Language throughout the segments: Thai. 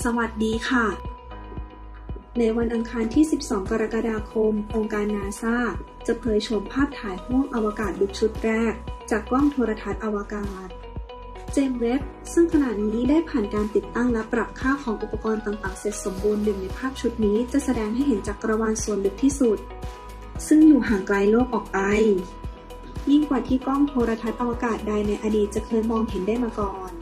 สวัสดีค่ะ ในวันอังคารที่ 12 กรกฎาคม องค์การนาซาจะเผยโฉมภาพถ่ายห้วงอวกาศลุกชุดแรก จากกล้องโทรทัศน์อวกาศ เจมส์เว็บซึ่งขณะนี้ได้ผ่านการติดตั้งและปรับค่าของอุปกรณ์ต่างๆ เสร็จสมบูรณ์หนึ่งในภาพชุดนี้จะแสดงให้เห็นจักรวาลส่วนลึกที่สุด ซึ่งอยู่ห่างไกลโลกออกไป ยิ่งกว่าที่กล้องโทรทัศน์อวกาศใดในอดีตจะเคยมองเห็นได้มาก่อน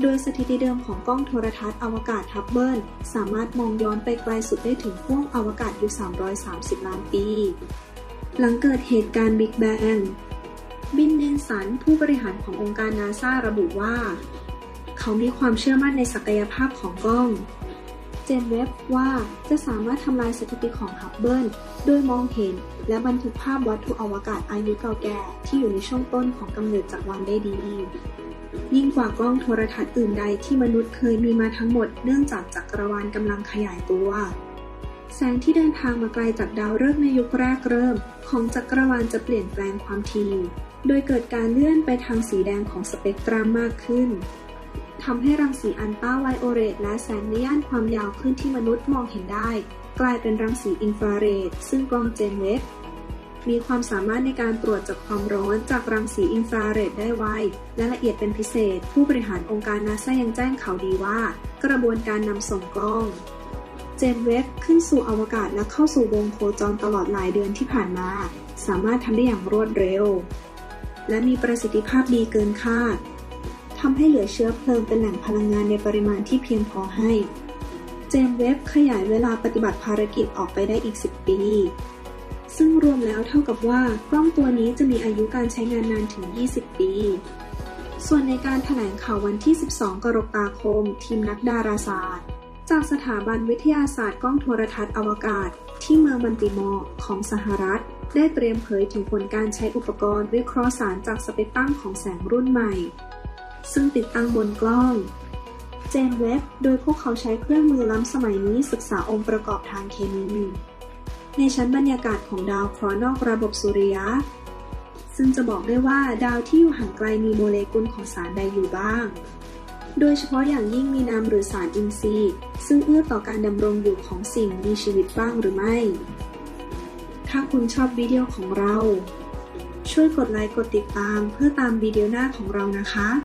โดยสถิติเดิมของกล้องโทรทัศน์อวกาศฮับเบิลสามารถมองย้อนไปไกลสุดได้ถึงห้วงอวกาศอยู่ 330 ล้านปี หลังเกิดเหตุการณ์บิ๊กแบงบินเนนสันผู้บริหารขององค์การนาซาระบุว่า เขามีความเชื่อมั่นในศักยภาพของกล้อง เจนเว็บว่าจะสามารถทำลายสถิติของฮับเบิลโดยมองเห็นและบันทึกภาพวัตถุอวกาศอายุเก่าแก่ที่อยู่ในช่วงต้นของกำเนิดจักรวาลได้ดี ยิ่งกว่ากล้องโทรทัศน์อื่นใดที่มนุษย์เคยมีมาทั้งหมดเนื่องจากจักรวาลกำลังขยายตัว แสงที่เดินทางมาไกลจากดาวฤกษ์ในยุคแรกเริ่ม ของจักรวาลจะเปลี่ยนแปลงความถี่โดยเกิดการเลื่อนไปทางสีแดงของสเปกตรัมมากขึ้นทำให้รังสีอันต้าไวโอเลตและแสงในย่านความยาวคลื่นที่มนุษย์มองเห็นได้ กลายเป็นรังสีอินฟราเรดซึ่งกล้องเจนเวฟ มีความสามารถในการตรวจจับความร้อนจากรังสีอินฟราเรดได้ไว และละเอียดเป็นพิเศษ ผู้บริหารองค์การนาซายังแจ้งข่าวดีว่า กระบวนการนำส่งกล้อง เจนเวฟขึ้นสู่อวกาศและเข้าสู่วงโคจรตลอดหลายเดือนที่ผ่านมา สามารถทำได้อย่างรวดเร็ว และมีประสิทธิภาพดีเกินคาดทำให้เหลือเชื้อเพลิงเป็นแหล่งพลังงานในปริมาณที่เพียงพอให้เจมเว็บขยายเวลาปฏิบัติภารกิจออกไปได้อีก 10 ปี ซึ่งรวมแล้วเท่ากับว่ากล้องตัวนี้จะมีอายุการใช้งานนานถึง 20 ปี ส่วนในการถแถลงข่าววันที่ 12 กรกฎาคม ทีมนักดาราศาสตร์ จากสถาบันวิทยาศาสตร์กล้องโทรทัศน์อวกาศ ที่เมืองบันติมอร์ของสหรัฐ ได้เตรียมเผยถึงผลการใช้อุปกรณ์วิเคราะห์สารจากสเปกตรัมของแสงรุ่นใหม่ ซึ่งติดตั้งบนกล้องเจนเว็บ โดยพวกเขาใช้เครื่องมือล้ำสมัยนี้ศึกษาองค์ประกอบทางเคมี ในชั้นบรรยากาศของดาวเคราะห์นอกระบบสุริยะ ซึ่งจะบอกได้ว่าดาวที่อยู่ห่างไกลมีโมเลกุลของสารใดอยู่บ้าง โดยเฉพาะอย่างยิ่งมีน้ำหรือสารอินทรีย์ ซึ่งเอื้อต่อการดำรงอยู่ของสิ่งมีชีวิตบ้างหรือไม่ ถ้าคุณชอบวิดีโอของเรา ช่วยกดไลค์กดติดตามเพื่อตามวิดีโอหน้าของเรานะคะ